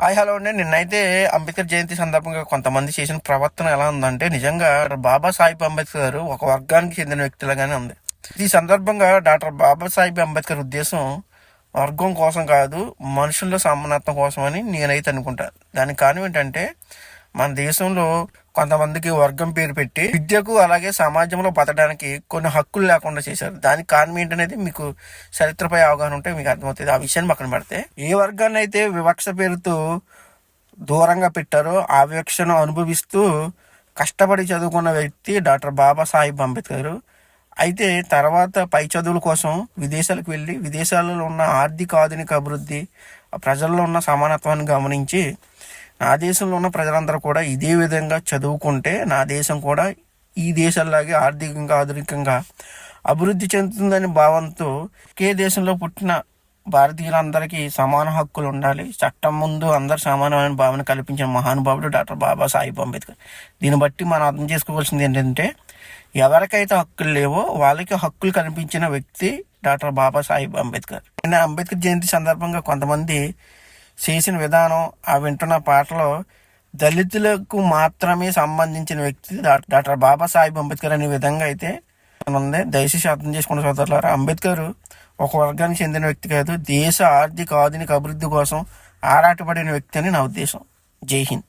Hi hello అండి. నిన్నైతే అంబేద్కర్ జయంతి సందర్భంగా కొంతమంది చేసిన ప్రవర్తన ఎలా ఉందంటే నిజంగా బాబాసాహెబ్ అంబేద్కర్ గారు ఒక వర్గానికి చెందిన వ్యక్తిలాగానే ఉంది. ఈ సందర్భంగా డాక్టర్ బాబాసాహెబ్ అంబేద్కర్ ఉద్దేశం వర్గం కోసం కాదు మనుషుల్లో సమానత్వం కోసం అని నేనైతే అనుకుంటా. దానికి కారణం ఏంటంటే మన దేశంలో కొంతమందికి వర్గం పేరు పెట్టి విద్యకు అలాగే సమాజంలో బతకడానికి కొన్ని హక్కులు లేకుండా చేశారు. దానికి కారణం ఏంటనేది మీకు చరిత్రపై అవగాహన ఉంటే మీకు అర్థమవుతుంది. ఆ విషయాన్ని పక్కన పెడితే ఏ వర్గాన్ని అయితే వివక్ష పేరుతో దూరంగా పెట్టారో ఆ వివక్షను అనుభవిస్తూ కష్టపడి చదువుకున్న వ్యక్తి డాక్టర్ బాబాసాహెబ్ అంబేద్కర్. అయితే తర్వాత పై చదువుల కోసం విదేశాలకు వెళ్ళి విదేశాలలో ఉన్న ఆర్థిక ఆధునిక అభివృద్ధి ప్రజల్లో ఉన్న సమానత్వాన్ని గమనించి నా దేశంలో ఉన్న ప్రజలందరూ కూడా ఇదే విధంగా చదువుకుంటే నా దేశం కూడా ఈ దేశాల్లాగే ఆర్థికంగా ఆధునికంగా అభివృద్ధి చెందుతుందని భావంతో ఒకే దేశంలో పుట్టిన భారతీయులందరికీ సమాన హక్కులు ఉండాలి. చట్టం ముందు అందరు సమానమైన భావన కల్పించిన మహానుభావుడు డాక్టర్ బాబాసాహెబ్ అంబేద్కర్. దీన్ని బట్టి మనం అర్థం చేసుకోవాల్సింది ఏంటంటే ఎవరికైతే హక్కులు లేవో వాళ్ళకి హక్కులు కనిపించిన వ్యక్తి డాక్టర్ బాబాసాహెబ్ అంబేద్కర్. అంబేద్కర్ జయంతి సందర్భంగా కొంతమంది చేసిన విధానం ఆ వింటున్న పాటలో దళితులకు మాత్రమే సంబంధించిన వ్యక్తి డాక్టర్ బాబాసాహెబ్ అంబేద్కర్ అనే విధంగా అయితే ఉంది. దయచేసి అర్థం చేసుకున్న సోదరులారా అంబేద్కర్ ఒక వర్గానికి చెందిన వ్యక్తి కాదు. దేశ ఆర్థిక ఆధునిక అభివృద్ధి కోసం ఆరాటపడిన వ్యక్తి అని నా ఉద్దేశం. జై హింద్.